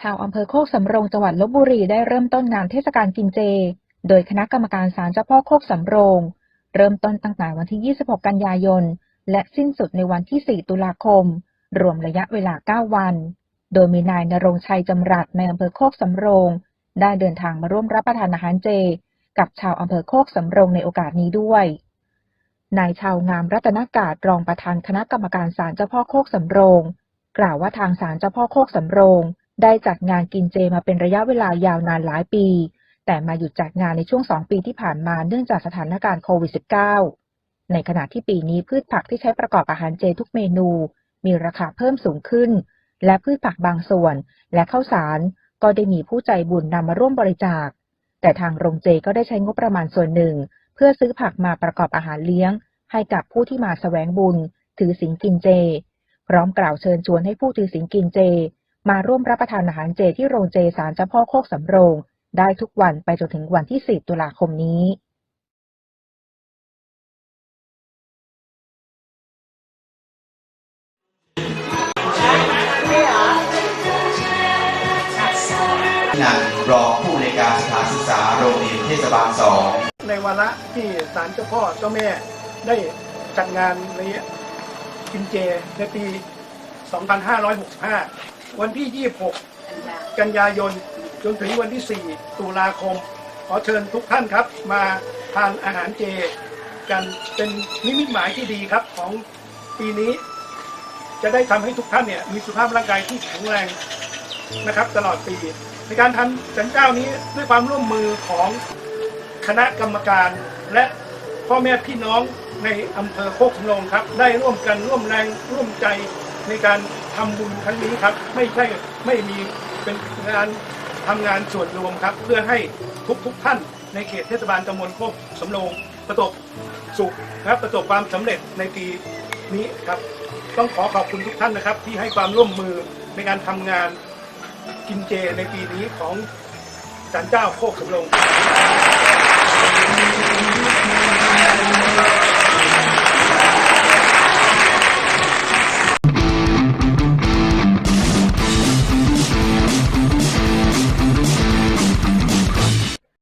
ชาวอำเภอโคกสำโรงจังหวัดลบบุรีได้เริ่มต้นงานเทศกาลกินเจ โดยคณะกรรมการศาลเจ้าพ่อโคกสำโรง เริ่มต้นตั้งแต่วันที่ 26 กันยายน และสิ้นสุดในวันที่ 4 ตุลาคม รวมระยะเวลา 9 วัน โดยมีนายนรงชัยจำรัดในอำเภอโคกสำโรง ได้เดินทางมาร่วมรับประทานอาหารเจ กับชาวอำเภอโคกสำโรงในโอกาสนี้ด้วย นายชาวงามรัตนากาศรองประธานคณะกรรมการศาลเจ้าพ่อโคกสำโรง กล่าวว่าทางศาลเจ้าพ่อโคกสำโรง ได้จัดงานกินเจมาเป็นระยะเวลายาวนานหลายปี แต่มาหยุดจัดงานในช่วง 2 ปีที่ผ่านมาเนื่องจากสถานการณ์โควิด -19 ในขณะที่ปีนี้พืชผักที่ใช้ประกอบอาหารเจทุกเมนู มีราคาเพิ่มสูงขึ้น และพืชผักบางส่วน และข้าวสารก็ได้มีผู้ใจบุญนำมาร่วมบริจาค แต่ทางโรงเจก็ได้ใช้งบประมาณส่วนหนึ่ง เพื่อซื้อผักมาประกอบอาหารเลี้ยง ให้กับผู้ที่มาแสวงบุญ ถือศีลกินเจ พร้อมกล่าวเชิญชวนให้ผู้ถือศีลกินเจ มาร่วมรับประทานอาหารเจที่โรงเจสารเจ้าพ่อโคกสำโรง ได้ทุกวันไปจนถึงวันที่4ตุลาคมนี้นันรองผู้ในวยการสถานศึกษาโรงเรียนเทศบาลสองในวาระที่ศาลเจ้าพ่อเจ้าแม่ได้จัดงานในกินเจในปี 2565 วันที่ 26 กันยายน จนถึงวันที่ 4 ตุลาคม ขอเชิญทุกท่านครับ มาทานอาหารเจ กันเป็นนิมิตหมายที่ดีครับของปีนี้ จะได้ทำให้ทุกท่านเนี่ยมีสุขภาพร่างกายที่แข็งแรงนะครับ ตลอดปี ในการทำสันเจ้านี้ด้วยความร่วมมือของคณะกรรมการและพ่อแม่พี่น้องในอำเภอโคกสำโรงครับ ได้ร่วมกันร่วมแรงร่วมใจ ในการทำบุญครั้งนี้ครับ ไม่ใช่ไม่มีเป็นงานทำงานส่วนรวมครับ เพื่อให้ทุกทุกๆท่านในเขตเทศบาลตำบลโคกสำโรงประสบสุขนะครับประสบความสำเร็จในปีนี้ครับ ต้องขอขอบคุณทุกท่านนะครับ ที่ให้ความร่วมมือในการทำงานกินเจในปีนี้ของศาลเจ้าโคกสำโรง